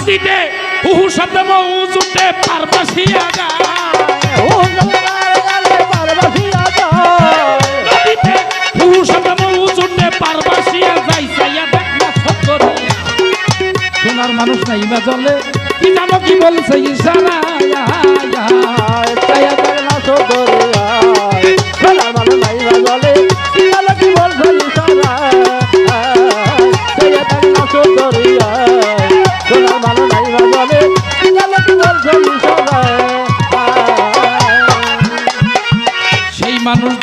নদীতে হুহু শব্দ মৌজুতে পারবাসিয়া গায় গালে পারবাসিয়া যায় নদীতে হুহু শব্দ মৌজুতে পারবাসিয়া যাই চাইয়া দেখ না সোনার মানুষ নাই বা জলে কি জানো কি বলছে ইশারা ইয়া, ইয়া। ছায়া জাগনা সদরিয়ায়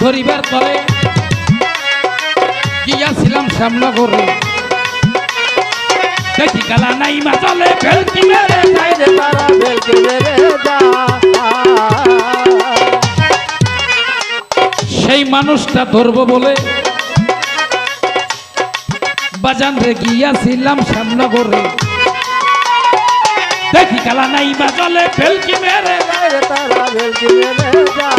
ধরিবার তরে গিয়াছিলাম শ্যামনগরে। দেখি গালা নাই মাজলে ভেলকি মেরে যায় রে বেলকে মেরে যা সেই মানুষটা ধরবো বলে বাজান রে গিয়াছিলাম শ্যামনগরে। দেখি গালা নাই মাজলে ভেলকি মেরে। তারা বেলকে মেরে যা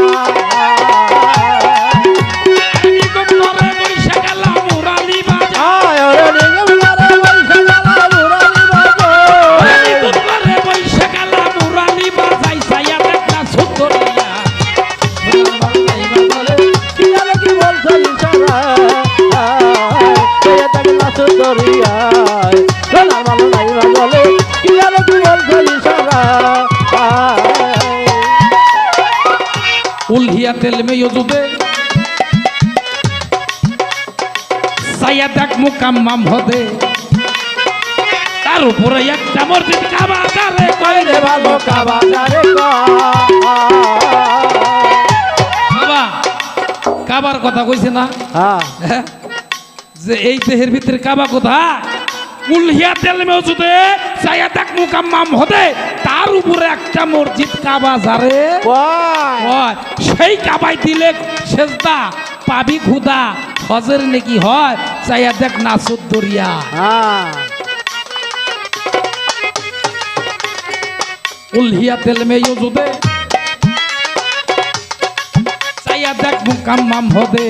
দরিয়ায় সোনার ভালো নাই কি তেল মেয়ে যুদে সাইয়া দেখ মুকাম্মাম হদে। তার উপরে একটা মসজিদ কাবা তারে কয় রে ভালো কাবা যারে বাবা কাবার কথা কইছে না? হ্যাঁ। হ্যাঁ? যে এই দেহের ভিতরে কাবা কোথা উলহিয়া তেল মেয়ে সাইয়া দেখ মুকাম্মাম হদে তার উপরে একটা মসজিদ কাবা কয়? সেই কাবাই দিলে সেজদা পাবি খুদা হজের নাকি হয় চাইয়া দেখ নাসুদ দরিয়া। হ্যাঁ। উলহিয়া তেল মেয়ে যুদে চাইয়া দেখ মুকাম মাম হবে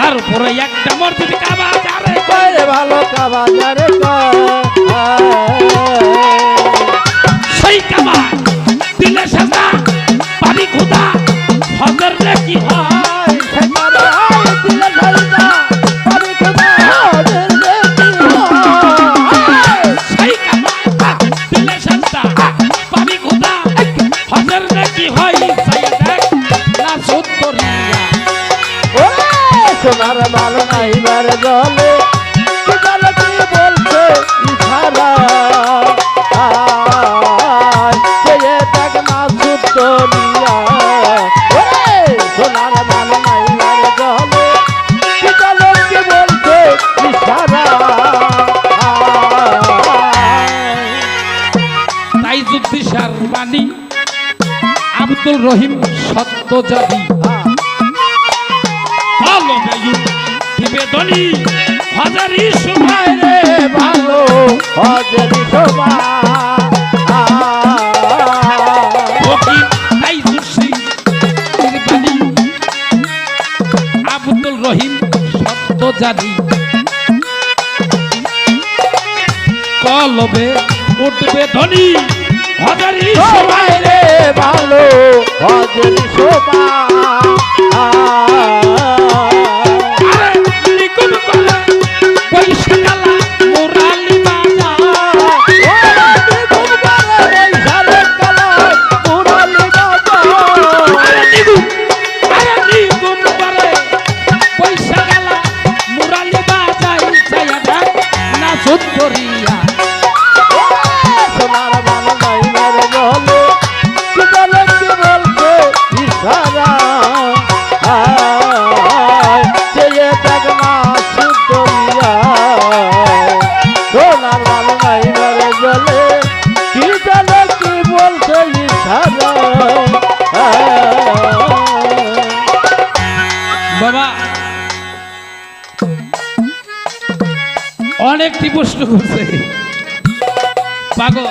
তার উপরে একটা মসজিদ কাবা যারে ভালো কাবা যারে সেই কাবা দিলে সেজদা পানি খুদা সোনার ভালো নাই বারে জলে কি জানো কি বলছে ইশারা? তাই যুদ্ধিসার বাণী আব্দুল রহিম সত্য জাদি ভালো গায়ু নিবেদনী হাজারি সময় রে ভালো, হজরি বাণী আব্দুল রহিম সত্য জাদি কলবে উঠবে ধনী হাজারি সময় রে ভালো, হজরি শোভা কি জানে কি বলছে ইশারা? বাবা অনেকটি প্রশ্ন করছে। পাগল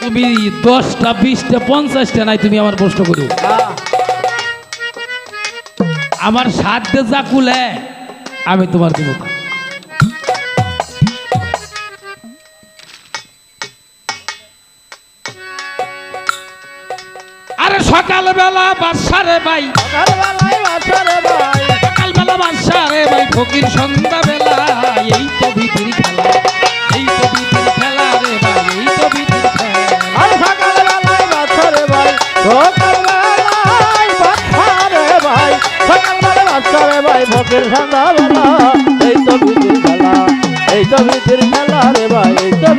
তুমি দশটা বিশটা পঞ্চাশটা নাই তুমি আমার প্রশ্ন করো। আমার সাধ্যে যা কুলে আমি তোমার দেব সকালবেলা বাসারে ভাই সকালবেলায় বাসারে ভাই সকালবেলা বাসারে ভাই ফকির সন্ধ্যাবেলা এই তো ভিতির খেলা। এই তো ভিতির খেলা রে ভাই এই তো ভিতির খেলা। আর সকালবেলায় বাসারে ভাই সকালবেলায় বাসারে ভাই সকালবেলায় বাসারে ভাই ভোগের সন্ধ্যাবেলা এই তো বিধির খেলা। এই তো বিধির খেলা রে ভাই এই তো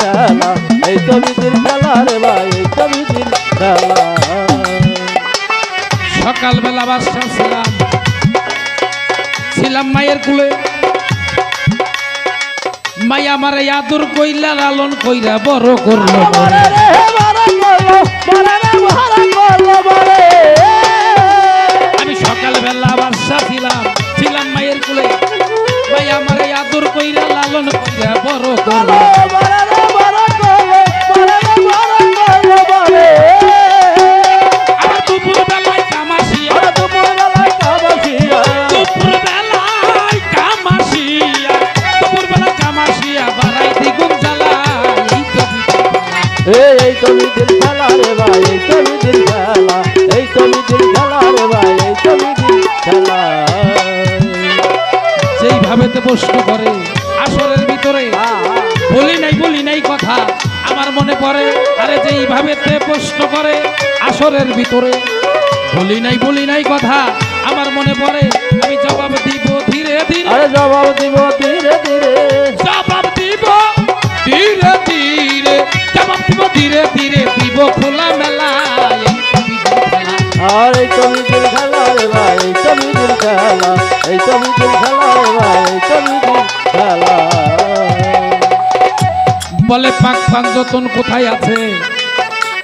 খেলা। এই তো বিধির খেলা রে ভাই এই তো বিধির খেলা। সকালবেলা বাসা ছিলাম ছিলাম মায়ের কুলে। মাই আমার আদর কইলা লালন কইরা বড় করল আমি সকালবেলা বাসা ছিলাম ছিলাম মায়ের কুলে। মাই আমার আদর কইরা লালন কইরা বড় করল। বিধির খেলা রে ভাই এই তো বিধির খেলা এই তো বিধির খেলা রে ভাই এই তো বিধির খেলা। যেইভাবে তে প্রশ্ন করে আসরের ভিতরে বলি নাই বলি নাই কথা আমার মনে পড়ে আরে যেইভাবে তে প্রশ্ন করে আসরের ভিতরে বলি নাই বলি নাই কথা আমার মনে পড়ে আমি জবাব দিব ধীরে ধীরে। আরে জবাব দিব খেলা এই তো খেলা এই তো খেলা। বলে পাক পাঞ্জতন কোথায় আছে?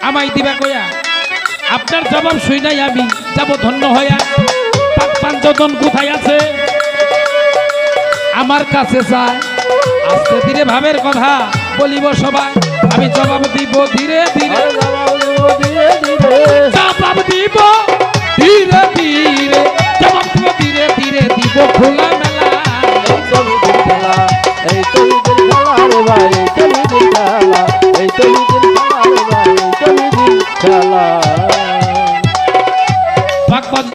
আমায় দিবা কয়া আপনার জবাব শুই নাই আমি যাব ধন্য হইয়া পাক পাঞ্জতন কোথায় আছে? আমার কাছে চায় আস্তে ধীরে ভাবের কথা বলিব সবাই। আমি জবাব দিব ধীরে ধীরে। জবাব দিব ধীরে ধীরে।